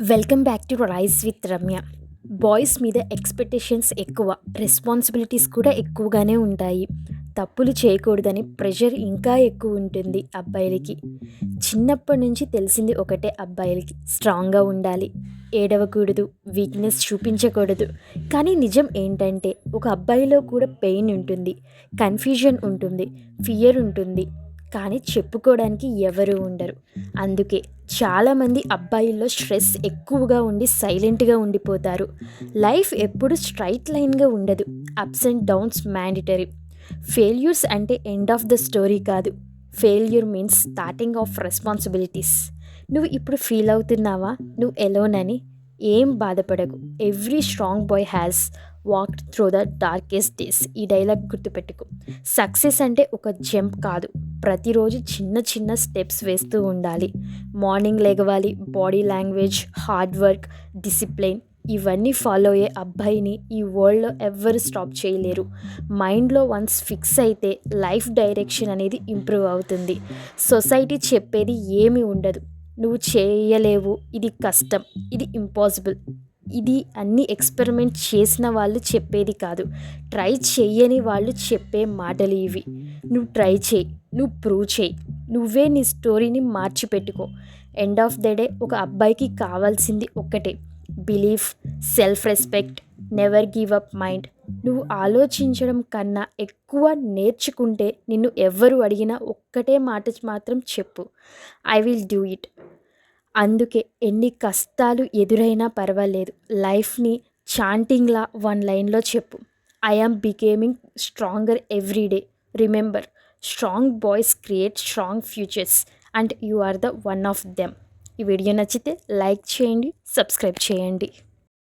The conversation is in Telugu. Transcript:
Welcome back to rice with Ramya boys మీద ఎక్స్పెక్టేషన్స్ ఎక్కువ రెస్పాన్సిబిలిటీస్ కూడా ఎక్కువగానే ఉంటాయి. తప్పులు చేయకూడదని ప్రెషర్ ఇంకా ఎక్కువ ఉంటుంది అబ్బాయిలకి. చిన్నప్పటి నుంచి తెలిసింది ఒకటే అబ్బాయిలకి స్ట్రాంగ్గా ఉండాలి. ఏడవకూడదు వీక్నెస్ చూపించకూడదు. కానీ నిజం ఏంటంటే ఒక అబ్బాయిలో కూడా పెయిన్ ఉంటుంది కన్ఫ్యూజన్ ఉంటుంది ఫియర్ ఉంటుంది. కానీ చెప్పుకోవడానికి ఎవరు ఉండరు. అందుకే చాలామంది అబ్బాయిల్లో స్ట్రెస్ ఎక్కువగా ఉండి సైలెంట్గా ఉండిపోతారు. లైఫ్ ఎప్పుడు స్ట్రైట్ లైన్గా ఉండదు. Ups and downs mandatory failures అంటే ఎండ్ ఆఫ్ ద స్టోరీ కాదు. Failure means starting of responsibilities. నువ్వు ఇప్పుడు ఫీల్ అవుతున్నావా? నువ్వు ఎలోన్ అని? ఏం బాధపడకు. Every strong boy has walked through the darkest days. ఈ డైలాగ్ గుర్తుపెట్టుకో. సక్సెస్ అంటే ఒక జంప్ కాదు. ప్రతిరోజు చిన్న చిన్న స్టెప్స్ వేస్తూ ఉండాలి. Morning లేగవాలి body language hard work discipline ఇవన్నీ ఫాలో అయ్యే అబ్బాయిని ఈ వరల్డ్లో ఎవ్వరు స్టాప్ చేయలేరు. మైండ్లో వన్స్ ఫిక్స్ అయితే లైఫ్ డైరెక్షన్ అనేది ఇంప్రూవ్ అవుతుంది. సొసైటీ చెప్పేది ఏమీ ఉండదు. నువ్వు చేయలేవు. ఇది కష్టం. ఇది ఇంపాసిబుల్ ఇది అన్ని ఎక్స్పెరిమెంట్ చేసిన వాళ్ళు చెప్పేది కాదు. ట్రై చేయని వాళ్ళు చెప్పే మాటలు ఇవి. నువ్వు ట్రై చేయి. నువ్వు ప్రూవ్ చేయి. నువ్వే నీ స్టోరీని మార్చిపెట్టుకో. ఎండ్ ఆఫ్ ద డే ఒక అబ్బాయికి కావాల్సింది ఒక్కటే. Belief self respect never give up mind నువ్వు ఆలోచించడం కన్నా ఎక్కువ నేర్చుకుంటే నిన్ను ఎవ్వరు అడిగినా ఒక్కటే మాట మాత్రం చెప్పు. ఐ విల్ డూ ఇట్ అందుకే ఎన్ని కష్టాలు ఎదురైనా పర్వాలేదు. లైఫ్ని చాంటింగ్లా వన్ లైన్లో చెప్పు. I am becoming stronger every day. Remember strong boys create strong futures and you are the one of them. ఈ వీడియో నచ్చితే లైక్ చేయండి సబ్స్క్రైబ్ చేయండి.